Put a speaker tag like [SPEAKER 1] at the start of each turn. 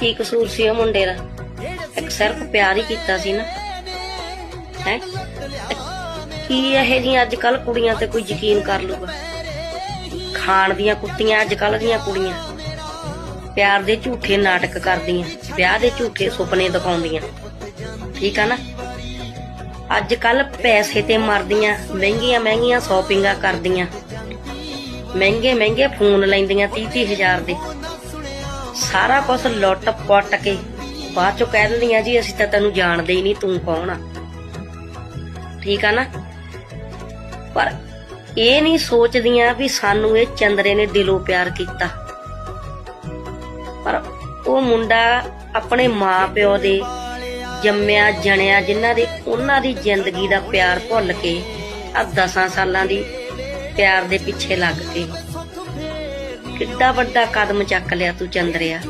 [SPEAKER 1] ਕੀ ਕਸੂਰ ਸੀ ਉਹ ਮੁੰਡੇ ਦਾ? ਇੱਕ ਸਿਰਫ ਪਿਆਰ ਹੀ ਕੀਤਾ ਸੀ ਨਾ। ਹੈ? ਕੀ ਇਹ ਜੀਆਂ ਅੱਜ ਕੱਲ ਕੁੜੀਆਂ ਤੇ ਕੋਈ ਯਕੀਨ ਕਰ ਲੂਗਾ ਖਾਣ ਦੀਆਂ ਕੁੱਤੀਆਂ ਅੱਜ ਕੱਲ ਦੀਆਂ ਕੁੜੀਆਂ। ਪਿਆਰ ਦੇ ਝੂਠੇ ਨਾਟਕ ਕਰਦੀਆਂ, ਵਿਆਹ ਦੇ ਝੂਠੇ ਸੁਪਨੇ ਦਿਖਾਉਂਦੀਆਂ। ਠੀਕ ਆ ਨਾ? ਅੱਜ ਕੱਲ ਪੈਸੇ ਤੇ ਮਰਦੀਆਂ, ਮਹਿੰਗੀਆਂ ਮਹਿੰਗੀਆਂ ਸ਼ਾਪਿੰਗਾਂ ਕਰਦੀਆਂ। ਮਹਿੰਗੇ ਮਹਿੰਗੇ ਫੋਨ ਲੈਂਦੀਆਂ 30 ਹਜ਼ਾਰ ਦੇ। ਸਾਰਾ ਕੁਝ ਲੁੱਟ ਪੁੱਟ ਕੇ ਬਾਅਦ ਚੋਂ ਕਹਿ ਦਿੰਦੀਆਂ ਜੀ, ਅਸੀਂ ਤਾਂ ਤੈਨੂੰ ਜਾਣਦੇ ਹੀ ਨਹੀਂ ਤੂੰ ਕੌਣ ਆ। ਠੀਕ ਆ ਨਾ? ਪਰ ਇਹ ਨਹੀਂ ਸੋਚਦੀਆਂ ਵੀ ਸਾਨੂੰ ਇਹ ਚੰਦਰੇ ਨੇ ਦਿਲੋਂ ਪਿਆਰ ਕੀਤਾ। ਪਰ ਉਹ ਮੁੰਡਾ ਆਪਣੇ ਮਾਪਿਓ ਦੇ ਜੰਮਿਆ, ਜਣਿਆ, ਜਿਨ੍ਹਾਂ ਦੇ ਉਹਨਾਂ ਦੀ ਜ਼ਿੰਦਗੀ ਦਾ ਪਿਆਰ ਭੁੱਲ ਕੇ ਆ 10 ਸਾਲਾਂ ਦੀ ਪਿਆਰ ਦੇ ਪਿੱਛੇ ਲੱਗ ਕੇ ਕਿੱਡਾ ਵੱਡਾ ਕਦਮ ਚੱਕ ਲਿਆ ਤੂੰ ਚੰਦਰਿਆ।